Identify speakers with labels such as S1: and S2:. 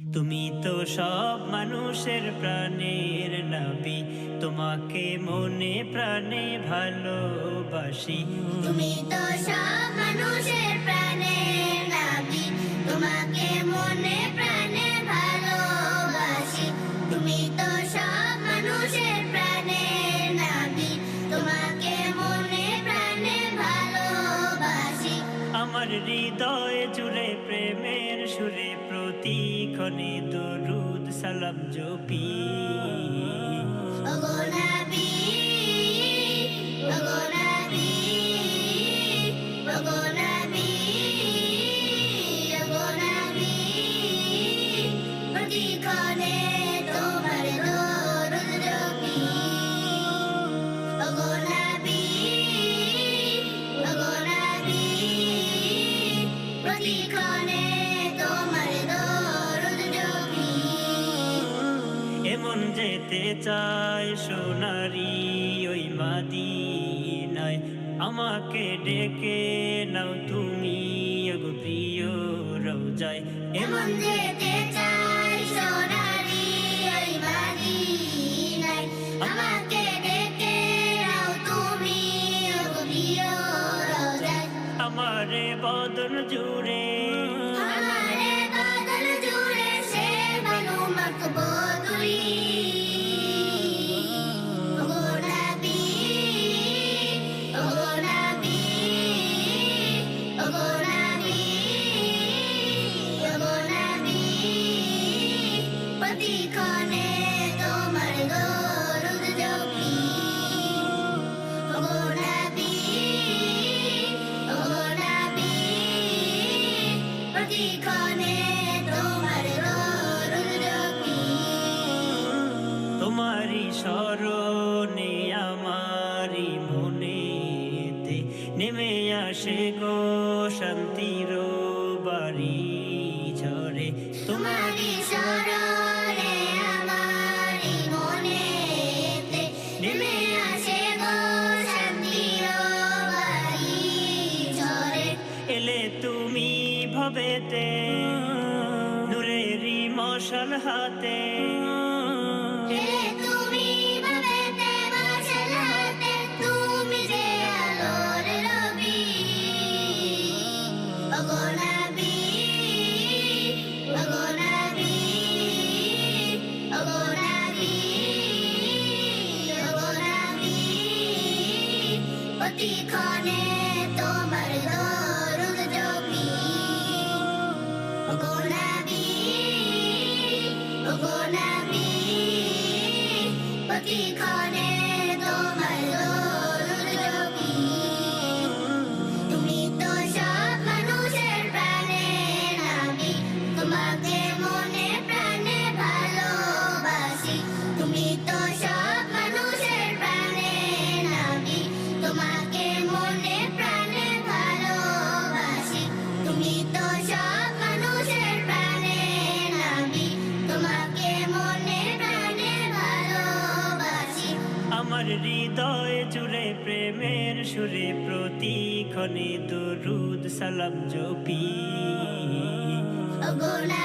S1: তুমি তো সব মানুষের প্রাণের নাবি, তোমাকে মনে প্রাণে ভালোবাসি।
S2: তুমি তো সব মানুষের প্রাণের নাবি, তোমাকে মনে
S1: আমার হৃদয় জুড়ে প্রেমের সুরে প্রতিক্ষণে দরুদ সালাম জপি।
S2: প্রতিক্ষণে
S1: এমন যেতে চাই সোনারি ওই মাদিনায়। আমাকে ডেকে নাও তুমি ওগো প্রিয় রোজায়
S2: এমন যেতে চাই সোনারি ওই মদিনায়। আমাকে ডেকে নাও তুমি প্রিয় রোজায়
S1: আমারে বদন জুড়ে
S2: তোমার দরুদ জপি ওগো নবী প্রতিক্ষণে তোমার দরুদ জপি
S1: তোমারি স্মরণে আমারি মনেতে নেমে আসে গো শান্তির বাড়ি ঝরে। তোমার
S2: তোমারি স্মরণে ওগো নবী ওগো নবী প্রতিক্ষণে তোমার দরুদ প্রতিক্ষণে
S1: হৃদয় জুড়ে প্রেমের সুরে প্রতিক্ষণে দরুদ সালাম জপি।
S2: গোলা